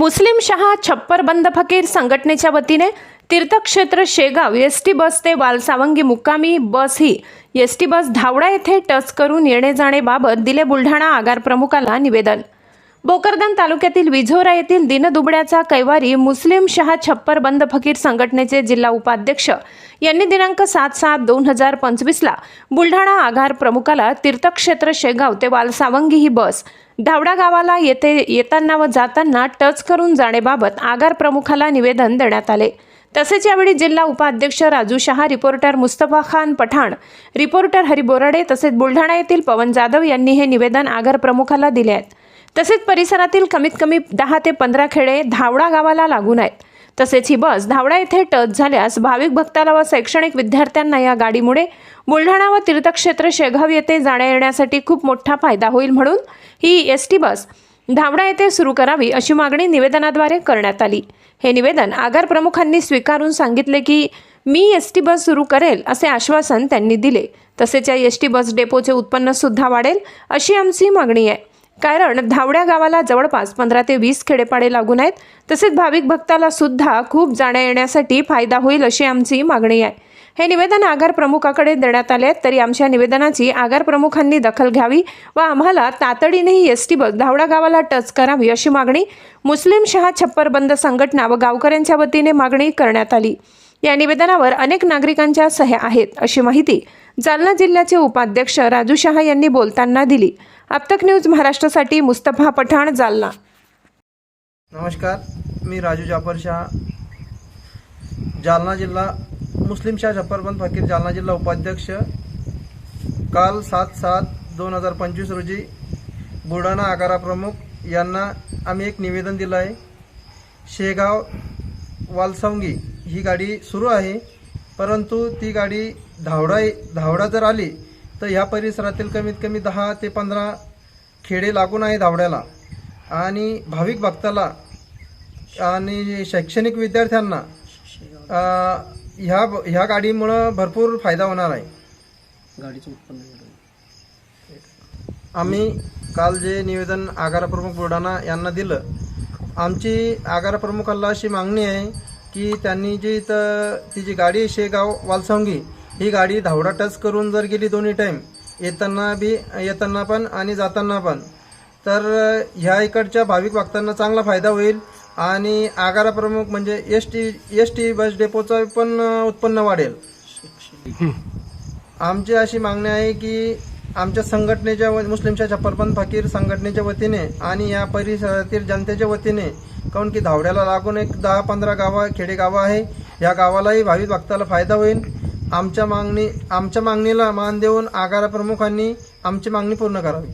मुस्लिम शहा छप्पर बंद फकीर संघटनेच्या वतीने तीर्थक्षेत्र शेगाव एस टी बस ते वालसावंगी मुक्कामी बस ही एस टी बस धावडा येथे टच करून येणे जाणेबाबत दिले बुलढाणा आगार प्रमुखाला निवेदन भोकरदन तालुक्यातील विझोरा येथील दिनदुबड्याचा कैवारी मुस्लिम शहा छप्पर बंद फकीर संघटनेचे जिल्हा उपाध्यक्ष यांनी दिनांक सात सात दोन हजार पंचवीसला बुलढाणा आगार प्रमुखाला तीर्थक्षेत्र शेगाव ते वालसावंगी ही बस धावडा गावाला येथे येताना व जाताना टच करून जाणेबाबत आगार प्रमुखाला निवेदन देण्यात आले. तसेच यावेळी जिल्हा उपाध्यक्ष राजू शहा रिपोर्टर मुस्तफा खान पठाण रिपोर्टर हरी बोराडे तसेच बुलढाणा येथील पवन जाधव यांनी हे निवेदन आगार प्रमुखाला दिले आहेत. तसेच परिसरातील कमीत कमी दहा ते पंधरा खेडे धावडा गावाला लागून आहेत. तसेच ही बस धावडा येथे टच झाल्यास भाविक भक्ताला व शैक्षणिक विद्यार्थ्यांना या गाडीमुळे बुलढाणा व तीर्थक्षेत्र शेगाव येथे जाण्या येण्यासाठी खूप मोठा फायदा होईल म्हणून ही एस टी बस धावडा येथे सुरू करावी अशी मागणी निवेदनाद्वारे करण्यात आली. हे निवेदन आगार प्रमुखांनी स्वीकारून सांगितले की मी एस टी बस सुरू करेल असे आश्वासन त्यांनी दिले. तसेच या एस टी बस डेपोचे उत्पन्न सुद्धा वाढेल अशी आमची मागणी आहे. कारण धावड्या गावाला जवळपास पंधरा ते वीस खेडेपाडे लागून आहेत. तसेच भाविक भक्ताला सुद्धा खूप जाण्या येण्यासाठी फायदा होईल अशी आमची मागणी आहे. हे निवेदन आगार प्रमुखाकडे देण्यात आले तरी आमच्या निवेदनाची आगार प्रमुखांनी दखल घ्यावी व आम्हाला तातडीने ही एस टी बस धावडा गावाला टच करावी अशी मागणी मुस्लिम शहा छप्पर बंद संघटना व गावकऱ्यांच्या वतीने मागणी करण्यात आली. या निवेदनावर अनेक नागरिकांच्या सह्या आहेत अशी माहिती जालना जिल्ह्याचे उपाध्यक्ष राजू शहा यांनी बोलताना दिली. आपतक न्यूज महाराष्ट्रासाठी मुस्तफा पठाण जालना. नमस्कार मी राजू जाफर शाह. जालना जिल्हा मुस्लिम शाह जफरबंद फकीर जालना जिल्हा उपाध्यक्ष. काल सात सात दोन हजार पंचवीस रोजी बुलढाणा आगारा प्रमुख यांना आम्ही एक निवेदन दिलं आहे. शेगाव वालसंगी ही गाडी सुरू आहे परंतु ती गाडी धावडा धावडा जर आली तर ह्या परिसरातील कमीत कमी दहा ते पंधरा खेडे लागून आहे धावड्याला आणि भाविक भक्ताला आणि शैक्षणिक विद्यार्थ्यांना ह्या ह्या गाडीमुळं भरपूर फायदा होणार आहे. गाडीचं उत्पन्न आम्ही काल जे निवेदन आगार प्रमुख बुलढाणा यांना दिलं आमची आगार प्रमुखाला अशी मागणी आहे की त्यांनी जी इथं ती जी गाडी शेगाव वालसंगी ही गाडी धावडा टच करून जर गेली दोन्ही टाईम येताना बी येताना पण आणि जाताना पण. तर ह्या इकडच्या भाविक भक्तांना चांगला फायदा होईल आणि आगारा प्रमुख म्हणजे S T S T bus डेपोचं पण उत्पन्न वाढेल. आमची अशी मागणी आहे की आमच्या संघटनेच्या व- मुस्लिमच्या छप्परपंत फकीर संघटनेच्या वतीने आणि या परिसरातील जनतेच्या वतीने काऊन की धावड्याला लागून एक दहा पंधरा गावं खेडेगावं आहे. या गावालाही भाविक भक्ताला फायदा होईल. आमच्या मागणी आमच्या मागणीला मान देऊन आगारा प्रमुखांनी आमची मागणी पूर्ण करावी.